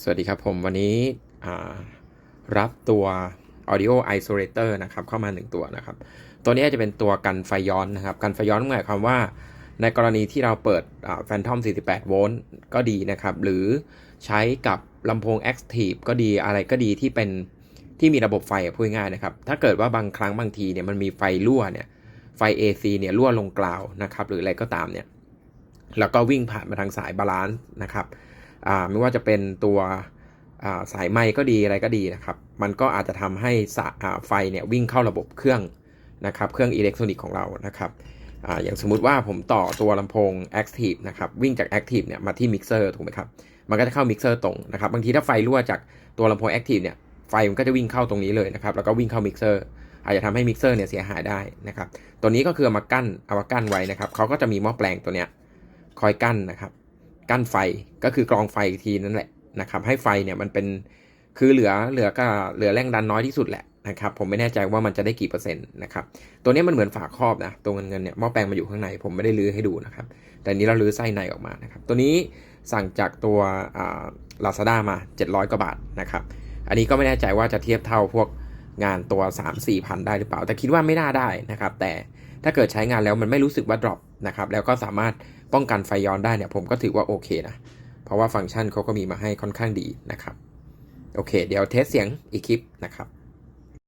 สวัสดีครับผมวันนี้รับตัว audio isolator นะครับเข้ามา 1 ตัวนะครับ ตัวนี้จะเป็นตัวกันไฟย้อนนะครับ กันไฟย้อนหมายความว่า ในกรณีที่เราเปิด Phantom 48 โวลต์ก็ดีนะครับ หรือใช้กับลำโพง Active ก็ดีอะไรก็ดีที่เป็นที่มีระบบไฟพูดง่ายนะครับ ถ้าเกิดว่าบางครั้งบางทีเนี่ยมันมีไฟรั่วเนี่ยไฟ AC เนี่ยรั่วลงกล่าวนะครับ หรืออะไรก็ตามเนี่ยแล้วก็วิ่งผ่านมาทางสายบาลานซ์นะครับ ไม่ว่าจะเป็นตัวสายไมค์ก็ดีอะไรก็ดีนะครับ มันก็อาจจะทำให้ไฟเนี่ยวิ่งเข้าระบบเครื่องนะครับ เครื่องอิเล็กทรอนิกส์ของเรานะครับออย่างสมมุติว่าผมต่อตัวลำโพง Active นะครับ วิ่งจาก Active เนี่ยมาที่มิกเซอร์ถูกไหมครับ มันก็จะเข้ามิกเซอร์ตรงนะครับ บางทีถ้าไฟรั่วจากตัวลำโพง Active เนี่ย ไฟมันก็จะวิ่งเข้าตรงนี้เลยนะครับ แล้วก็วิ่งเข้ามิกเซอร์อาจจะทำให้มิกเซอร์เนี่ยเสียหายได้นะครับ ตัวนี้ก็คือเอมากั้นเอามากั้นไว้นะครับ เขาก็จะมีหม้อแปลงตัวเนี้ยคอยกั้นนะครับ กั้นไฟก็คือกรองไฟอีกทีนั่นแหละนะครับให้ไฟเนี่ยมันเป็นคือเหลือเหลือก็เหลือแรงดันน้อยที่สุดแหละนะครับผมไม่แน่ใจว่ามันจะได้กี่เปอร์เซ็นต์นะครับตัวนี้มันเหมือนฝาครอบนะตัวเงินเงินเนี่ยหม้อแปลงมาอยู่ข้างในผมไม่ได้ลื้อให้ดูนะครับแต่อันนี้เราลื้อไส้ในออกมานะครับตัวนี้สั่งจากตัวลาซาด้ามา 700 กว่าบาทนะครับอันนี้ก็ไม่แน่ใจว่าจะเทียบเท่าพวกงานตัว 3 4พันได้หรือเปล่า แต่คิดว่าไม่น่าได้นะครับแต่ ถ้าเกิดใช้งานแล้วมันไม่รู้สึกว่าดรอปนะครับแล้วก็สามารถป้องกันไฟย้อนได้เนี่ยผมก็ถือว่าโอเคนะ เพราะว่าฟังก์ชันเขาก็มีมาให้ค่อนข้างดีนะครับ โอเค เดี๋ยวเทสเสียงอีกคลิปนะครับ